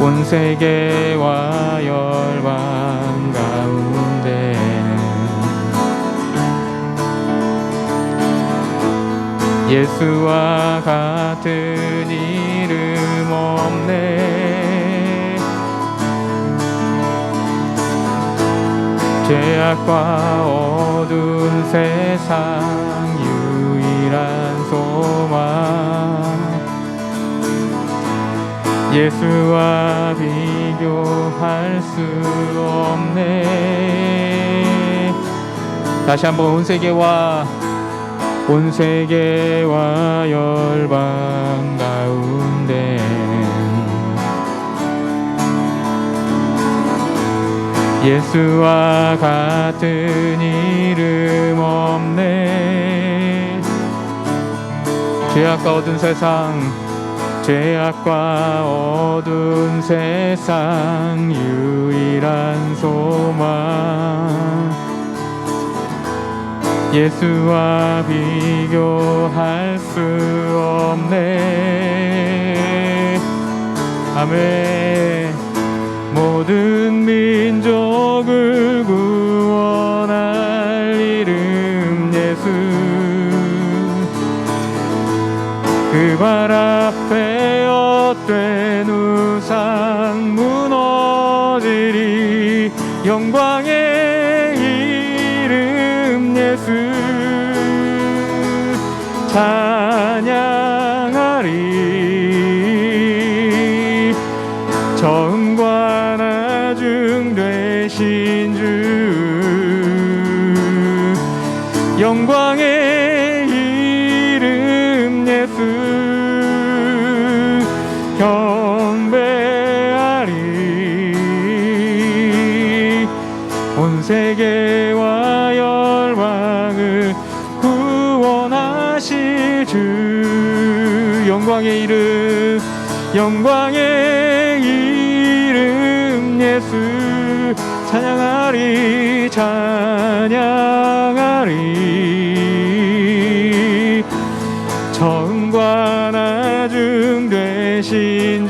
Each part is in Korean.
온 세계와 열방 가운데는 예수와 같은 이름 없네. 죄악과 어두운 세상 유일한 소망 예수와 비교할 수 없네. 다시 한번 온 세계와 온 세계와 열방 가운데. 예수와 같은 이름 없네. 죄악과 어두운 세상 죄악과 어두운 세상 유일한 소망. 예수와 비교할 수 없네. 아멘. 모든 민족 영광의 이름 예수. 찬양하리. 처음과 나중 되신 주. 영광의 이름 예수 영광의 이름 영광의 이름 예수. 찬양하리 찬양하리. 나중 되신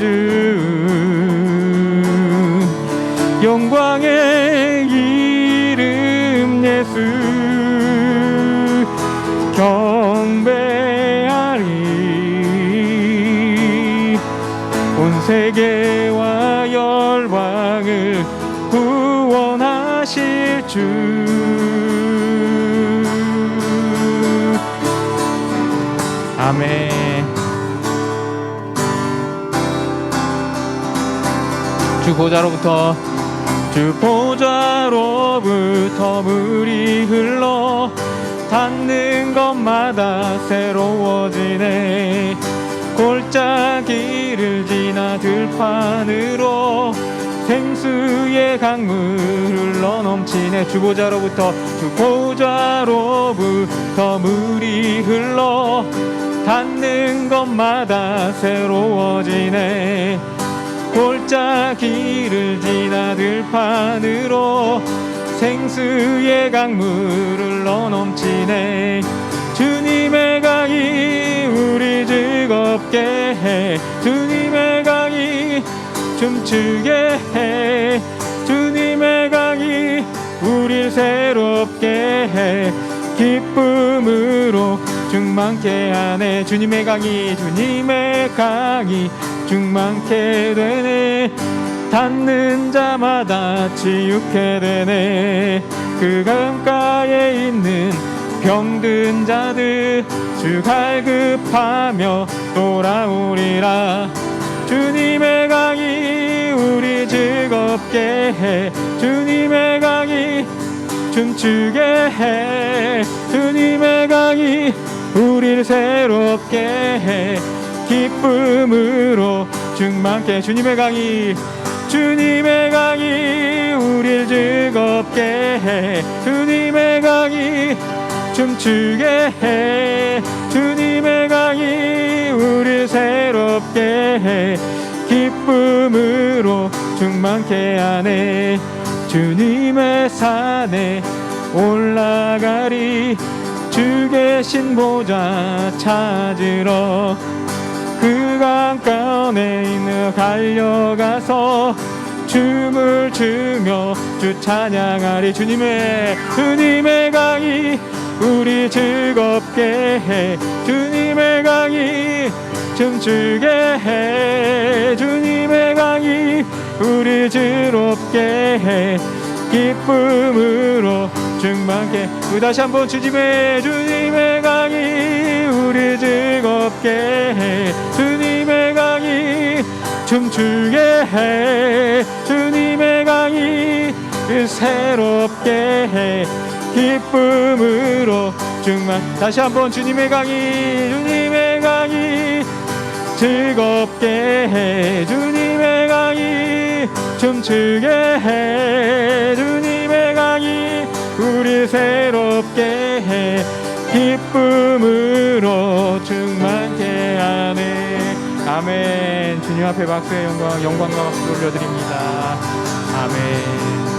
세계와 열방을 구원하실 주. 아멘. 주 보좌로부터. 주 보좌로부터 물이 흘러 닿는 것마다 새로워지네 골짜기를 지나 들판으로 생수의 강물 흘러 넘치네 주 보좌로부터 주 보좌로부터 물이 흘러 닿는 것마다 새로워지네. 골짜기를 지나 들판으로 생수의 강물을 넘치네 주님의 강이 우리 즐겁게 해. 주님의 강이 춤추게 해. 주님의 강이 우릴 새롭게 해. 기쁨으로 충만케 하네. 주님의 강이 주님의 강이 충만케 되네. 닿는 자마다 치유케 되네. 그 있는 병든 자들 주 갈급하며 돌아오리라. 주님의 강이 우리 즐겁게 해. 주님의 강이 춤추게 해. 주님의 강이 우리를 새롭게 해. 기쁨으로 충만케 주님의 강이 주님의 강이 우리를 즐겁게 해. 강이 춤추게 해. 주님의 강이 우리를 새롭게 해. 기쁨으로 충만케 하네. 주님의 산에 올라가리. 주 계신 보좌 찾으러 그 강가운에 있는 달려가서 춤을 추며 주 찬양하리. 주님의 주님의 강이 우리 즐겁게 해. 주님의 강이 춤추게 해. 주님의 강이 우리 즐겁게 해. 기쁨으로 충만케. 우리 다시 한번 주님의 주님의 강이 우리 즐겁게 해. 주님의 강이 춤추게 해. 주님의 강이 새롭게 해 기쁨으로 충만. 다시 한번 주님의 강이 주님의 강이 즐겁게 해 주님의 강이 춤추게 해 주님의 강이 우리 새롭게 해 기쁨으로 충만케 하네. 아멘. 주님 앞에 박수의 영광 영광과 박수 올려드립니다. 아멘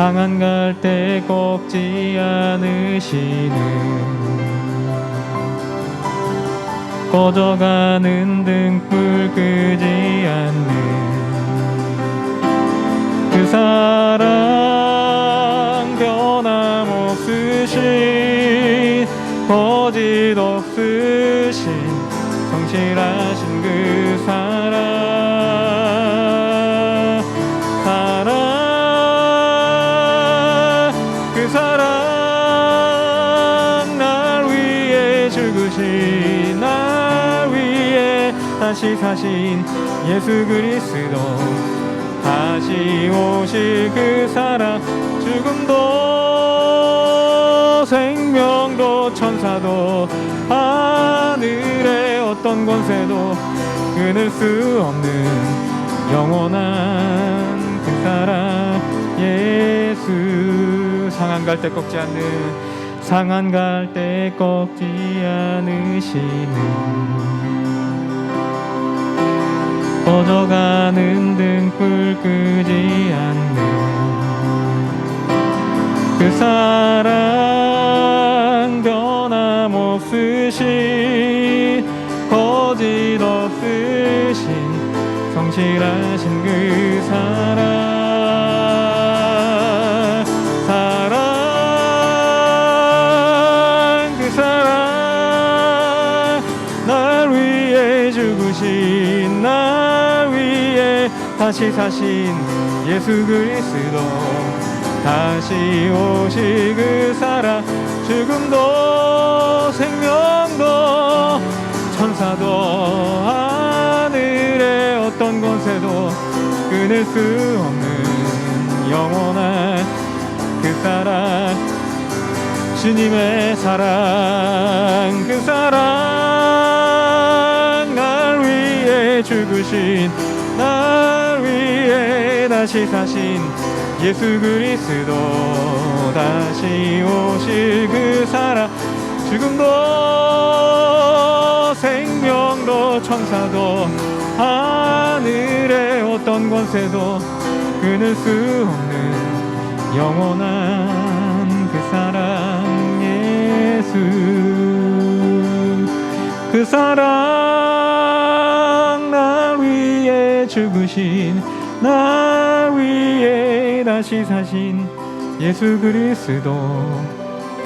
상한 갈 때 꺾지 않으시는 꺼져가는 등불 끄지 않는 그사 다시 사신 예수 그리스도. 다시 오실 그 사랑 죽음도 생명도 천사도 하늘의 어떤 권세도 끊을 수 없는 영원한 그 사랑 예수. 상한 갈 때 꺾지 않는 상한 갈 때 꺾지 않으시는 꺼져가는 등불 끄지 않는 그 사랑 변함없으신 거짓 없으신 성실하신 그 사랑 다시 사신 예수 그리스도 다시 오실 그 사랑 죽음도 생명도 천사도 하늘의 어떤 권세도 끊을 수 없는 영원한 그 사랑. 주님의 사랑 그 사랑 날 위해 죽으신 날 위해 다시 사신 예수 그리스도 다시 오실 그 사랑 죽음도 생명도 천사도 하늘의 어떤 권세도 끊을 수 없는 영원한 그 사랑 예수. 그 사랑 날 위해 죽으신 날 위해 다시 사신 예수 그리스도.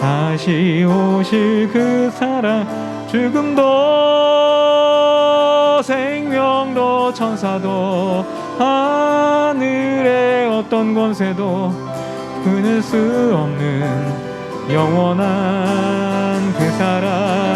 다시 오실 그 사랑. 죽음도 생명도 천사도 하늘의 어떤 권세도 끊을 수 없는 영원한 그 사랑